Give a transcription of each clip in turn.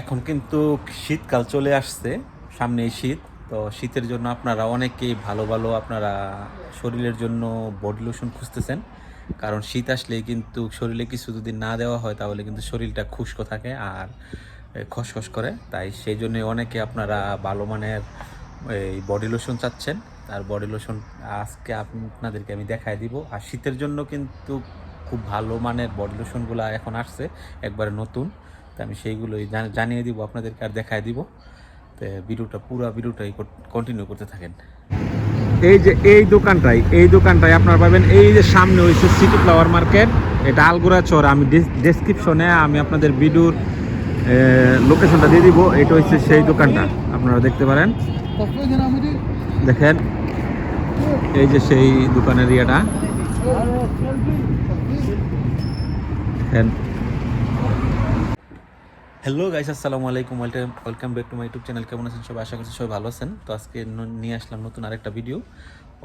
এখন কিন্তু শীতকাল চলে আসছে সামনেই শীত। তো শীতের জন্য আপনারা অনেকেই ভালো ভালো আপনারা শরীরের জন্য বডি লোশন খুঁজতেছেন। কারণ শীত আসলেই কিন্তু শরীরে কিছু যদি না দেওয়া হয় তাহলে কিন্তু শরীরটা খুশকো থাকে আর খসখস করে। তাই সেই জন্য অনেকে আপনারা ভালো মানের এই বডি লোশন চাচ্ছেন। আর বডি লোশন আজকে আপনাদেরকে আমি দেখায় দিব। আর শীতের জন্য কিন্তু খুব ভালো মানের বডি লোশনগুলো এখন আসছে, একবারে নতুন। তো আমি সেইগুলোই জান- জানিয়ে দিব, আপনাদেরকে আর দেখায় দিব। তো ভিডিওটা পুরো ভিডিওটাই কন্টিনিউ করতে থাকেন। এই যে এই দোকানটাই এই দোকানটাই আপনারা পাবেন। এই যে সামনে হয়েছে সিটি ফ্লাওয়ার মার্কেট এটা আলগুড়া চর। আমি ডেসক্রিপশনে আমি আপনাদের ভিডিওর লোকেশনটা দিয়ে দিব। এটা হচ্ছে সেই দোকানটা, আপনারা দেখতে পারেন। দেখেন, এই যে সেই দোকানের ইয়েটা। দেখেন হ্যালো গাইস আসসালামু আলাইকুম welcome welcome back to my YouTube channel কেমন আছেন সবাই? আশা করছি সবাই ভালো আছেন। তো আজকে নিয়ে আসলাম নতুন আরেকটা ভিডিও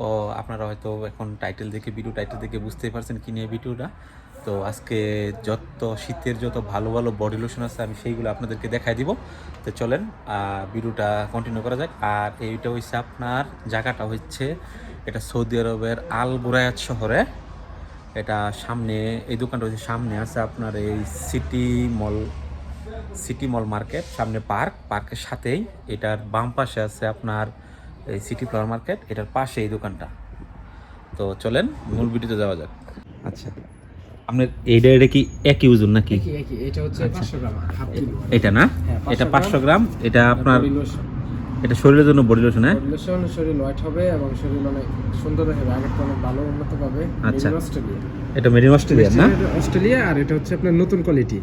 ও, আপনারা হয়তো এখন টাইটেল দেখে ভিডিও টাইটেল দেখে বুঝতেই পারছেন কি নিয়ে ভিডিওটা। তো আজকে যত শীতের যত ভালো ভালো বডি লোশন আছে, আমি সেইগুলো আপনাদেরকে দেখাই দিব। তো চলেন ভিডিওটা কন্টিনিউ করা যাক। আর এইটা হচ্ছে আপনার, জায়গাটা হচ্ছে এটা সৌদি আরবের আল বুরায়াত শহরে। এটা সামনে, এই দোকানটা হচ্ছে সামনে, আছে আপনার এই city mall city mall market সামনে পার্ক পার্কের সাথেই এটার বাম পাশে আছে আপনার এই সিটি ফ্লাওয়ার মার্কেট এটার পাশে এই দোকানটা। তো চলেন মূল ভিডিওতে যাওয়া যাক। আচ্ছা আপনার এইটা এটা কি একই ওজন নাকি? একই এটা হচ্ছে পাঁচশো গ্রাম এটা না? হ্যাঁ, এটা 500 পাঁচশো গ্রাম এটা আপনার এটা শরীরের জন্য বডি লোশন হ্যাঁ? লোশন শরীর হোয়াইট হবে এবং শরীর অনেক সুন্দর দেখাবে আগের তো অনেক ভালো উন্নত পাবে। আচ্ছা। অস্ট্রেলিয়া। এটা মেড ইন অস্ট্রেলিয়ান না অস্ট্রেলিয়া আর এটা হচ্ছে আপনার নতুন কোয়ালিটি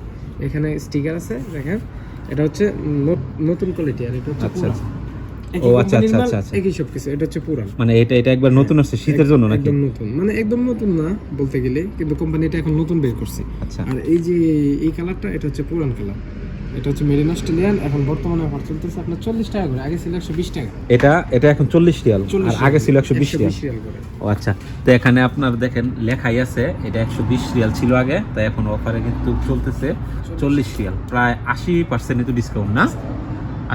এখানে স্টিকার আছে দেখেন। এটা হচ্ছে নতুন কোয়ালিটি আর এটা হচ্ছে আচ্ছা, ও, আচ্ছা, আচ্ছা, আচ্ছা, আচ্ছা। একই সব কিছু এটা হচ্ছে পুরান। মানে এটা এটা একবার নতুন আসছে শীতের জন্য নাকি? একদম নতুন। মানে একদম নতুন না বলতে গেলে কিন্তু কোম্পানি এটা এখন নতুন বের করছে। আচ্ছা। আর এই যে এই কালারটা এটা হচ্ছে পুরান কালার এটা হচ্ছে মেরিন অস্ট্রেলিয়ান এখন বর্তমানে অফার চলতেছে আপনার চল্লিশ টাকা করে আগে ছিল একশো বিশ টাকা। এটা এটা এখন চল্লিশ রিয়াল আর আগে ছিল একশো বিশ রিয়াল। ও আচ্ছা তো এখানে আপনার দেখেন লেখাই আছে এটা একশো বিশ রিয়াল ছিল আগে তাই এখন অফারে কিন্তু চলতেছে চল্লিশ। রিয়াল প্রায় আশি পার্সেন্ট তো ডিসকাউন্ট না?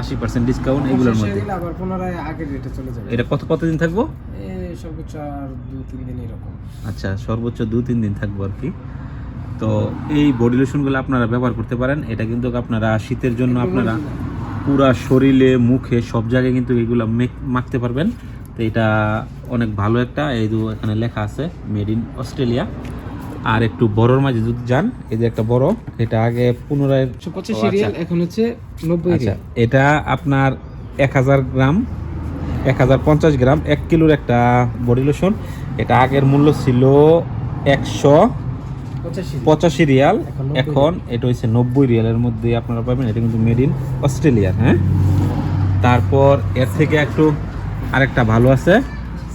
আশি পার্সেন্ট ডিসকাউন্ট এগুলোর মধ্যে। আবার পুনরায় আগের রেটে চলে যাবে। এটা কত কতদিন থাকব? সর্বোচ্চ আর দু তিন দিন এরকম। আচ্ছা সর্বোচ্চ দু তিন দিন থাকব আর কি। তো এই বডি লোশনগুলো আপনারা ব্যবহার করতে পারেন। এটা কিন্তু আপনারা শীতের জন্য আপনারা পুরা শরীরে মুখে সব জায়গায় কিন্তু এগুলো মাখতে পারবেন। তো এটা অনেক ভালো একটা এই যে এখানে লেখা আছে মেড ইন অস্ট্রেলিয়া আর একটু বড়র মাঝে যদি যান এই যে একটা বড় এটা আগে পুনরায় আচ্ছা। রিয়াল এখন হচ্ছে নব্বই আচ্ছা এটা আপনার এক হাজার গ্রাম এক হাজার পঞ্চাশ গ্রাম এক কিলোর একটা বডি লোশন এটা আগের মূল্য ছিল একশো পঁচাশি রিয়াল। এখন এটা হচ্ছে নব্বই রিয়ালের মধ্যে আপনারা পাবেন। এটা কিন্তু মেড ইন অস্ট্রেলিয়ার হ্যাঁ? তারপর এর থেকে একটু আরেকটা ভালো আছে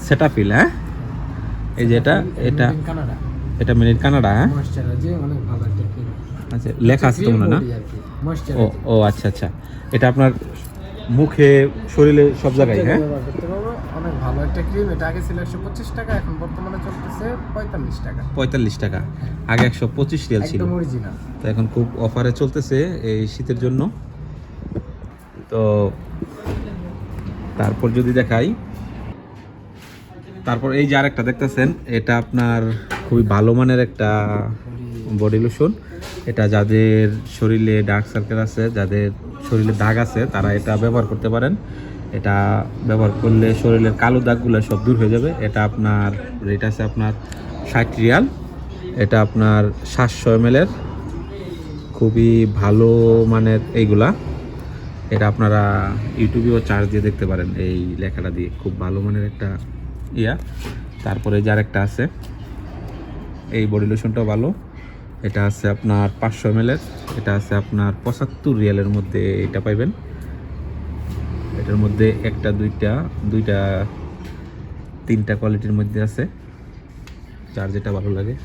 সেটাপিল হ্যাঁ? এই যে এটা এটা এটা মেড ইন কানাডা হ্যাঁ? আচ্ছা লেখা আছে তো মনে না? ও ও আচ্ছা আচ্ছা। এটা আপনার মুখে শরীরে সব জায়গায় হ্যাঁ? অনেক ভালো। একটা ক্রিম এটা আগে ছিল একশো পঁচিশ টাকা এখন বর্তমানে চলতেছে পঁয়তাল্লিশ টাকা। পঁয়তাল্লিশ টাকা। আগে একশো পঁচিশ রিয়াল ছিল। একদম অরিজিনাল তো এখন খুব অফারে চলতেছে এই শীতের জন্য। তো তারপর যদি দেখাই তারপর এই যে আরেকটা দেখতেছেন এটা আপনার খুবই ভালো মানের একটা বডি লোশন এটা যাদের শরীরে ডার্ক সার্কেল আছে যাদের শরীরে দাগ আছে তারা এটা ব্যবহার করতে পারেন। এটা ব্যবহার করলে শরীরের কালো দাগগুলো সব দূর হয়ে যাবে। এটা আপনার রেট আছে আপনার ষাট রিয়াল। এটা আপনার সাতশো এম এর। খুবই ভালো মানের এইগুলা। এটা আপনারা ইউটিউবেও চার্জ দিয়ে দেখতে পারেন। এই লেখাটা দিয়ে খুব ভালো মানের একটা ইয়া। তারপরে যার একটা আছে, এই বডি লোশনটাও ভালো। এটা আছে আপনার পাঁচশো এম এটা আছে আপনার পঁচাত্তর রিয়ালের মধ্যে এটা পাইবেন। এটার মধ্যে একটা, দুইটা দুইটা, তিনটা কোয়ালিটির মধ্যে আছে। যার যেটা ভালো লাগে।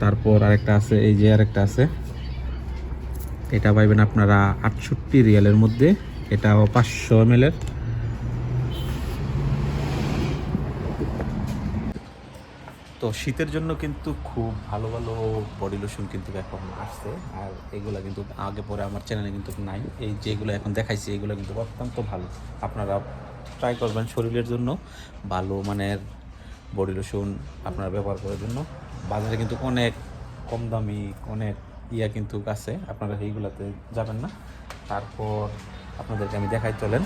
তারপর আরেকটা আছে, এই যে আরেকটা আছে। এটা পাইবেন আপনারা আটষট্টি রিয়ালের মধ্যে। এটাও পাঁচশো এম এর তো শীতের জন্য কিন্তু খুব ভালো ভালো বডি লোশন কিন্তু এখন আসছে, আর এগুলা কিন্তু আগে পরে আমার চ্যানেলে কিন্তু নাই। এই যেগুলো এখন দেখাইছি, এগুলো কিন্তু অত্যন্ত ভালো। আপনারা ট্রাই করবেন শরীরের জন্য, ভালো মানের বডি লোশন আপনারা ব্যবহার করার জন্য। বাজারে কিন্তু অনেক কম দামি, অনেক ইয়া কিন্তু আছে, আপনারা এইগুলাতে যাবেন না। তারপর আপনাদেরকে আমি দেখাই চলেন।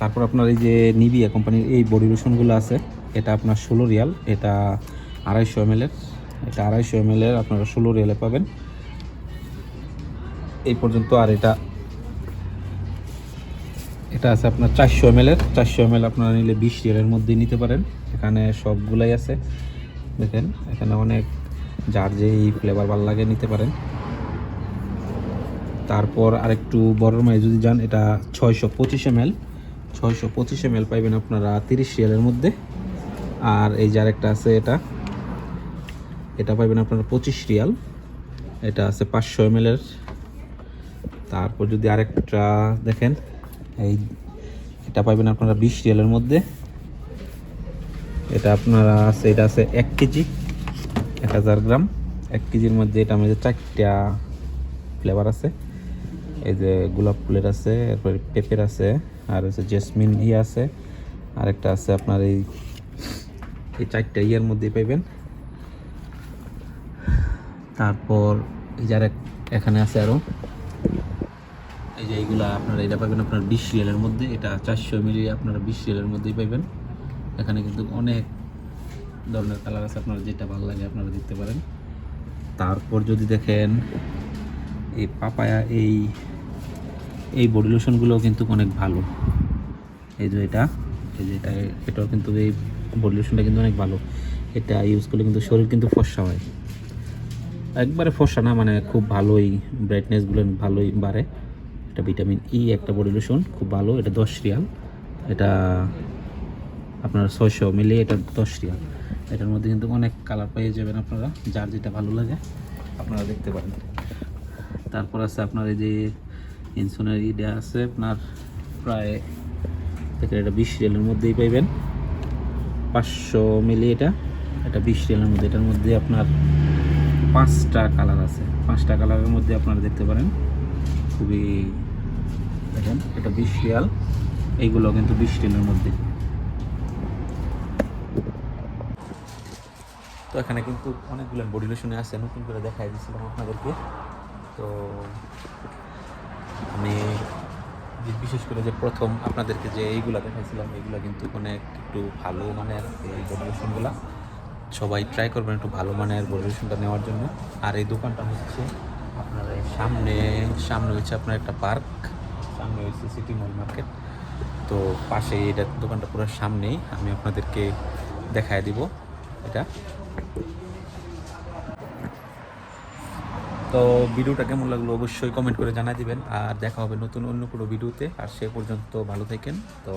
তারপর আপনার এই যে নিবিয়া কোম্পানির এই বডি লোশনগুলো আছে এটা আপনার ষোলো রিয়াল, এটা আড়াইশো এম এর, এটা আড়াইশো এম আপনারা ষোলো রিয়ালে পাবেন। এই পর্যন্ত আর এটা এটা আছে আপনার চারশো এম এর, চারশো এম আপনারা নিলে বিশ রিয়ালের মধ্যেই নিতে পারেন। এখানে সবগুলাই আছে, দেখেন, এখানে অনেক যার যেই ফ্লেভার ভালো লাগে, নিতে পারেন। তারপর আরেকটু বড় মাই যদি যান, এটা ছয়শো পঁচিশ এম এল, ছয়শো পঁচিশ এম এল পাইবেন আপনারা তিরিশ রিয়ালের মধ্যে। আর এই যে আরেকটা আছে এটা। এটা পাইবেন আপনারা পঁচিশ রিয়াল। এটা আছে পাঁচশো এম তারপর যদি আরেকটা দেখেন, এই এটা পাইবেন আপনারা বিশ রিয়ালের মধ্যে। এটা আপনারা আছে, এটা আছে এক কেজি, এক হাজার গ্রাম। এক কেজির মধ্যে এটা আমাদের চারটা ফ্লেভার আছে। এই যে গোলাপ ফুলের আছে, এরপরে পেঁপের আছে, আর হচ্ছে জেসমিন ইয়ে আছে। আরেকটা আছে আপনার এই এই চারটা ইয়ার মধ্যে পাইবেন। তারপর এই যার এখানে আছে আরও এই যে এইগুলা আপনারা এটা পাবেন আপনার বিশ রিয়ালের মধ্যে। এটা চারশো মিলি আপনারা বিশ রিয়ালের মধ্যেই পাইবেন। এখানে কিন্তু অনেক ধরনের কালার আছে। আপনারা যেটা ভালো লাগে আপনারা দেখতে পারেন। তারপর যদি দেখেন, এই পাপায়া এই এই বডি লোশনগুলোও কিন্তু অনেক ভালো। এই যে এটা এই যে এটা এটাও কিন্তু এই বডি লোশনটা কিন্তু অনেক ভালো। এটা ইউজ করলে কিন্তু শরীর কিন্তু ফর্সা হয়। একবারে ফর্সা না মানে খুব ভালোই ব্রাইটনেসগুলো ভালোই বাড়ে। এটা ভিটামিন ই একটা বডি লোশন খুব ভালো। এটা দশ রিয়াল। এটা আপনার ছয়শো মিলিয়ে এটা দশ রিয়াল। এটার মধ্যে কিন্তু অনেক কালার পেয়ে যাবেন আপনারা, যার যেটা ভালো লাগে আপনারা দেখতে পারেন। তারপর আছে আপনার এই যে ইনসুনের ইডা আছে, আপনার প্রায় এটা বিশ রিয়ালের মধ্যেই পাইবেন। পাঁচশো মিলি এটা। এটা বিশ রিয়ালের মধ্যে। এটার মধ্যে আপনার পাঁচটা কালার আছে। পাঁচটা কালারের মধ্যে আপনারা দেখতে পারেন। খুবই দেখেন, এটা বিশ রিয়াল। এইগুলো কিন্তু বিশ রিয়ালের মধ্যে। তো এখানে কিন্তু অনেকগুলো বডি লোশনে আছে। নতুন করে দেখাই দিয়েছিলাম আপনাদেরকে। তো আমি বিশেষ করে যে প্রথম আপনাদেরকে যে এইগুলা দেখাইছিলাম, এইগুলা কিন্তু অনেক একটু ভালো মানের এই বডি সবাই ট্রাই করবেন একটু ভালো মানের বডি নেওয়ার জন্য। আর এই দোকানটা হচ্ছে আপনার সামনে সামনে হচ্ছে আপনার একটা পার্ক, সামনে হচ্ছে সিটি মল মার্কেট। তো পাশে এটা দোকানটা পুরো সামনেই, আমি আপনাদেরকে দেখায় দিব এটা। তো ভিডিওটা কেমন লাগল অবশ্যই কমেন্ট করে জানাই দিবেন। আর দেখা হবে নতুন অন্য কোনো ভিডিওতে। আর সে পর্যন্ত ভালো থাকেন। তো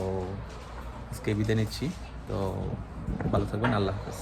আজকে বিদায় নিচ্ছি। তো ভালো থাকবেন। আল্লাহ হাফেজ।